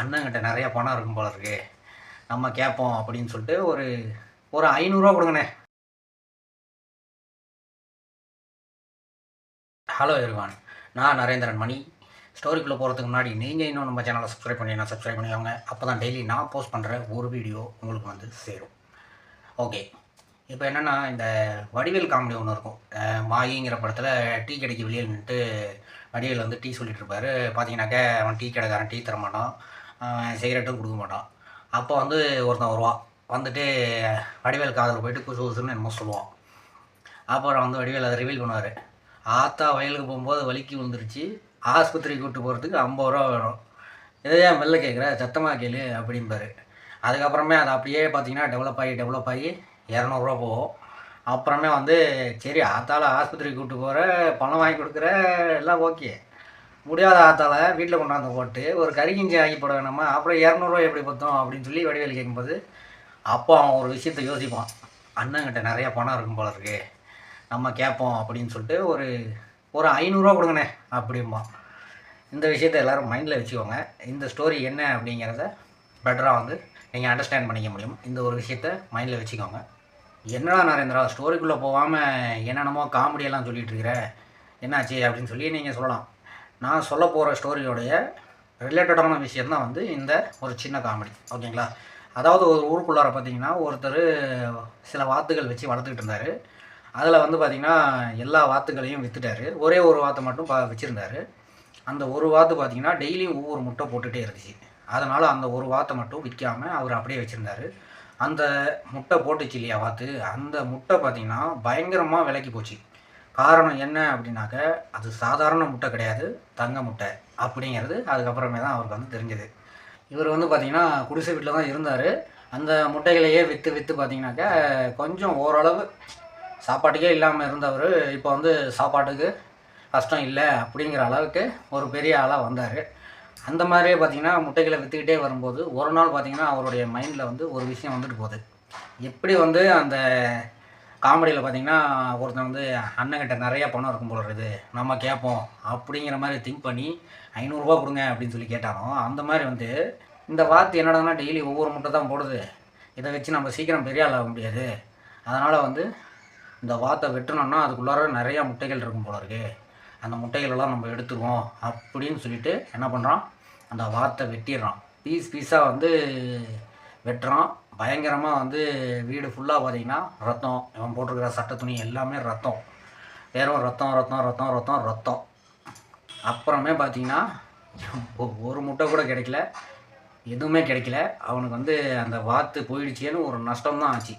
அண்ணங்கிட்ட நிறைய பணம் இருக்கும் போல இருக்கு. நம்ம கேட்போம் அப்படின்னு சொல்லிட்டு ஒரு ஒரு ஐநூறுரூவா கொடுங்கண்ணே. ஹலோ எருவான் நான் நரேந்திரன் மணி. ஸ்டோரிக்குள்ளே போகிறதுக்கு முன்னாடி நீங்கள் இன்னும் நம்ம சேனலை சப்ஸ்கிரைப் பண்ணி நான் சப்ஸ்கிரைப் பண்ணிக்கோங்க. அப்போ தான் டெய்லி நான் போஸ்ட் பண்ணுற ஒரு வீடியோ உங்களுக்கு வந்து சேரும். ஓகே இப்போ என்னென்னா இந்த வடிவேல் காமெடி ஒன்று இருக்கும். மாயிங்கிற படத்தில் டீ கடைக்கு வெளியே நின்றுட்டு வடிவேல் வந்து டீ சொல்லிட்டு இருப்பார். பார்த்தீங்கன்னாக்கா அவன் டீ கடைக்காரன் டீ தரமாட்டான். சிகரெட்டும் கொடுக்க மாட்டான். அப்போ வந்து ஒருத்தன் வருவான். வந்துட்டு வடிவேல் காதில் போயிட்டு குசு குசுன்னு என்னமோ சொல்லுவான். அப்புறம் வந்து வடிவேல் அதை ரிவீல் பண்ணுவார். ஆத்தா வயலுக்கு போகும்போது வலிக்கு விழுந்துருச்சு. ஆஸ்பத்திரிக்கு கூப்பிட்டு போகிறதுக்கு ஐம்பது ரூபா வேணும். இதை மெல்ல கேட்குற சத்தமாக கேளு அப்படிம்பாரு. அதுக்கப்புறமே அது அப்படியே பார்த்தீங்கன்னா டெவலப் ஆகி டெவலப் ஆகி இரநூறுவா போகும். அப்புறமே வந்து சரி ஆத்தால ஆஸ்பத்திரிக்கு கூப்பிட்டு போகிற பணம் வாங்கி கொடுக்குற எல்லாம் ஓகே முடியாத ஆத்தால வீட்டில் கொண்டாந்து போட்டு ஒரு கறி ஆகி போட வேணாமா? அப்புறம் இரநூறுவா எப்படி பார்த்தோம் அப்படின்னு சொல்லி வடிவேல் கேட்கும்போது அப்போ அவன் ஒரு விஷயத்தை யோசிப்பான். அண்ணங்கிட்ட நிறைய பணம் இருக்கும் போல இருக்கு. நம்ம கேட்போம் அப்படின்னு சொல்லிட்டு ஒரு ஒரு ஐநூறுரூவா கொடுங்கண்ணே அப்படிம்பான். இந்த விஷயத்தை எல்லோரும் மைண்டில் வச்சுக்கோங்க. இந்த ஸ்டோரி என்ன அப்படிங்கிறத பெட்டராக வந்து நீங்கள் அண்டர்ஸ்டாண்ட் பண்ணிக்க முடியும். இந்த ஒரு விஷயத்த மைண்டில் வச்சுக்கோங்க. என்னடா நரேந்திரா ஸ்டோரிக்குள்ளே போகாமல் என்னென்னமோ காமெடியெல்லாம் சொல்லிட்டு இருக்கிற? என்னாச்சு? அப்படின்னு சொல்லி நீங்கள் சொல்லலாம். நான் சொல்ல போகிற ஸ்டோரியோடைய ரிலேட்டடான விஷயம்தான் வந்து இந்த ஒரு சின்ன காமெடி. ஓகேங்களா? அதாவது ஒரு ஊருக்குள்ளார பார்த்தீங்கன்னா ஒருத்தர் சில வாத்துகள் வச்சு வளர்த்துக்கிட்டு இருந்தார். அதில் வந்து பார்த்திங்கன்னா எல்லா வாத்துகளையும் விற்றுட்டாரு ஒரே ஒரு வாத்தை மட்டும் பா வச்சுருந்தாரு. அந்த ஒரு வாத்து பார்த்திங்கன்னா டெய்லியும் ஒவ்வொரு முட்டை போட்டுகிட்டே இருந்துச்சு. அதனால் அந்த ஒரு வாத்தை மட்டும் விற்காமல் அவர் அப்படியே வச்சுருந்தாரு. அந்த முட்டை போட்டுச்சு இல்லையா வாத்து? அந்த முட்டை பார்த்திங்கன்னா பயங்கரமாக விலைக்கு போச்சு. காரணம் என்ன அப்படின்னாக்க அது சாதாரண முட்டை கிடையாது தங்க முட்டை அப்படிங்கிறது அதுக்கப்புறமே தான் அவருக்கு வந்து தெரிஞ்சது. இவர் வந்து பார்த்திங்கன்னா குடிசை வீட்டில் தான் இருந்தார். அந்த முட்டைகளையே விற்று விற்று பார்த்தீங்கன்னாக்கா கொஞ்சம் ஓரளவு சாப்பாட்டுக்கே இல்லாமல் இருந்தவர். இப்போ வந்து சாப்பாட்டுக்கு கஷ்டம் இல்லை அப்படிங்கிற அளவுக்கு ஒரு பெரிய ஆளாக வந்தார். அந்த மாதிரியே பார்த்தீங்கன்னா முட்டைகளை விற்றுக்கிட்டே வரும்போது ஒரு நாள் பார்த்தீங்கன்னா அவருடைய மைண்டில் வந்து ஒரு விஷயம் வந்துட்டு போகுது. எப்படி வந்து அந்த காமெடியில் பார்த்தீங்கன்னா ஒருத்தன் வந்து அண்ணங்கிட்ட நிறைய பணம் இருக்கும் போல இருக்குது. நம்ம கேட்போம் அப்படிங்கிற மாதிரி திங்க் பண்ணி ஐநூறுரூவா கொடுங்க அப்படின்னு சொல்லி கேட்டாலும் அந்த மாதிரி வந்து இந்த வாத்து என்னடான்னா டெய்லி ஒவ்வொரு முட்டை தான் போடுது. இதை வச்சு நம்ம சீக்கிரம் பெரிய ஆள் ஆக முடியாது. அதனால் வந்து இந்த வாத்தை வெட்டணும்னா அதுக்குள்ளார நிறையா முட்டைகள் இருக்கும் போல இருக்குது அந்த முட்டைகளெல்லாம் நம்ம எடுத்துருவோம் அப்படின்னு சொல்லிட்டு என்ன பண்ணுறான் அந்த வாத்தை வெட்டிடுறான். பீஸ் பீஸாக வந்து வெட்டுறான். பயங்கரமாக வந்து வீடு ஃபுல்லாக பார்த்தீங்கன்னா ரத்தம் இவன் போட்டிருக்கிற சட்டை துணி எல்லாமே ரத்தம். வெறும் ரத்தம் ரத்தம் ரத்தம் ரத்தம் ரத்தம். அப்புறமே பார்த்தீங்கன்னா ஒரு முட்டை கூட கிடைக்கல. எதுவுமே கிடைக்கல. அவனுக்கு வந்து அந்த வாத்து போயிடுச்சேன்னு ஒரு நஷ்டம் தான் ஆச்சு.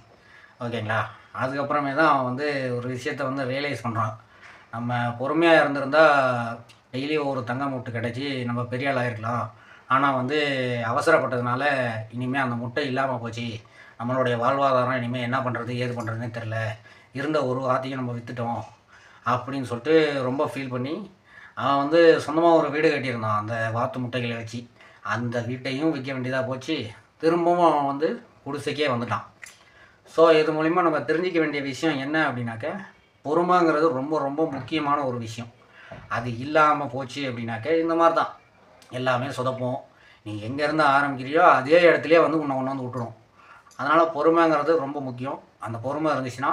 ஓகேங்களா? அதுக்கப்புறமே தான் அவன் வந்து ஒரு விஷயத்த வந்து ரியலைஸ் பண்ணுறான் நம்ம பொறுமையாக இருந்திருந்தால் டெய்லி ஒரு தங்க முட்டை கிடச்சி நம்ம பெரிய ஆள் ஆயிருக்கலாம். ஆனால் வந்து அவசரப்பட்டதுனால இனிமேல் அந்த முட்டை இல்லாமல் போச்சு. நம்மளுடைய வாழ்வாதாரம் இனிமேல் என்ன பண்ணுறது ஏது பண்ணுறதுன்னு தெரில இருந்த ஒரு வார்த்தையும் நம்ம விற்றுட்டோம் அப்படின்னு சொல்லிட்டு ரொம்ப ஃபீல் பண்ணி அவன் வந்து சொந்தமாக ஒரு வீடு கட்டியிருந்தான் அந்த வாத்து முட்டைகளை வச்சு. அந்த வீட்டையும் விற்க வேண்டியதாக போச்சு. திரும்பவும் அவன் வந்து குடிசைக்கே வந்துட்டான். ஸோ இது மூலிமா நம்ம தெரிஞ்சிக்க வேண்டிய விஷயம் என்ன அப்படின்னாக்க பொறுமைங்கிறது ரொம்ப ரொம்ப முக்கியமான ஒரு விஷயம். அது இல்லாமல் போச்சு அப்படின்னாக்க இந்த மாதிரி தான் எல்லாமே சொதப்போம் நீ எங்கேருந்து ஆரம்பிக்கிறியோ அதே இடத்துலையே வந்து உன்னை கொண்டு வந்து விட்டுரும். அதனால் பொறுமைங்கிறது ரொம்ப முக்கியம். அந்த பொறுமை இருந்துச்சுன்னா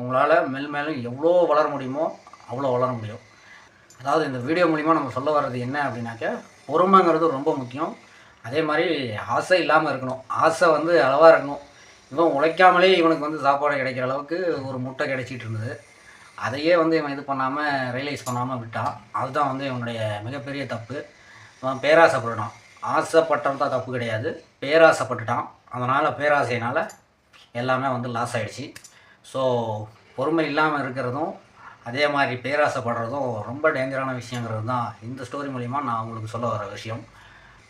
உங்களால் மெல் மேலும் எவ்வளோ வளர முடியுமோ அவ்வளோ வளர முடியும். அதாவது இந்த வீடியோ மூலிமா நம்ம சொல்ல வர்றது என்ன அப்படின்னாக்க பொறுமைங்கிறது ரொம்ப முக்கியம். அதே மாதிரி ஆசை இல்லாமல் இருக்கணும். ஆசை வந்து அளவாக இருக்கணும். இவன் உழைக்காமலே இவனுக்கு வந்து சாப்பாடு கிடைக்கிற அளவுக்கு ஒரு முட்டை கிடைச்சிட்டு இருந்தது. அதையே வந்து இவன் இது பண்ணாமல் ரியலைஸ் பண்ணாமல் விட்டான். அதுதான் வந்து இவனுடைய மிகப்பெரிய தப்பு. அவன் பேராசைப்பட்டுட்டான். ஆசைப்பட்டவன் தான் தப்பு கிடையாது. பேராசைப்பட்டுட்டான். அதனால் பேராசையினால் எல்லாமே வந்து லாஸ் ஆகிடுச்சி ஸோ பொறுமை இல்லாமல் இருக்கிறதும் அதே மாதிரி பேராசைப்படுறதும் ரொம்ப டேஞ்சரான விஷயங்கிறது தான் இந்த ஸ்டோரி மூலிமா நான் உங்களுக்கு சொல்ல வர விஷயம்.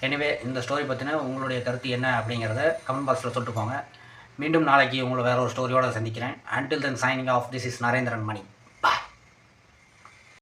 எனிவே இந்த ஸ்டோரி பற்றின உங்களுடைய கருத்து என்ன அப்படிங்கிறத கமெண்ட் பாக்ஸில் சொல்லிட்டு போங்க மீண்டும் நாளைக்கு உங்களை வேற ஒரு ஸ்டோரியோட சந்திக்கிறேன். Until then signing off this is Narendran Mani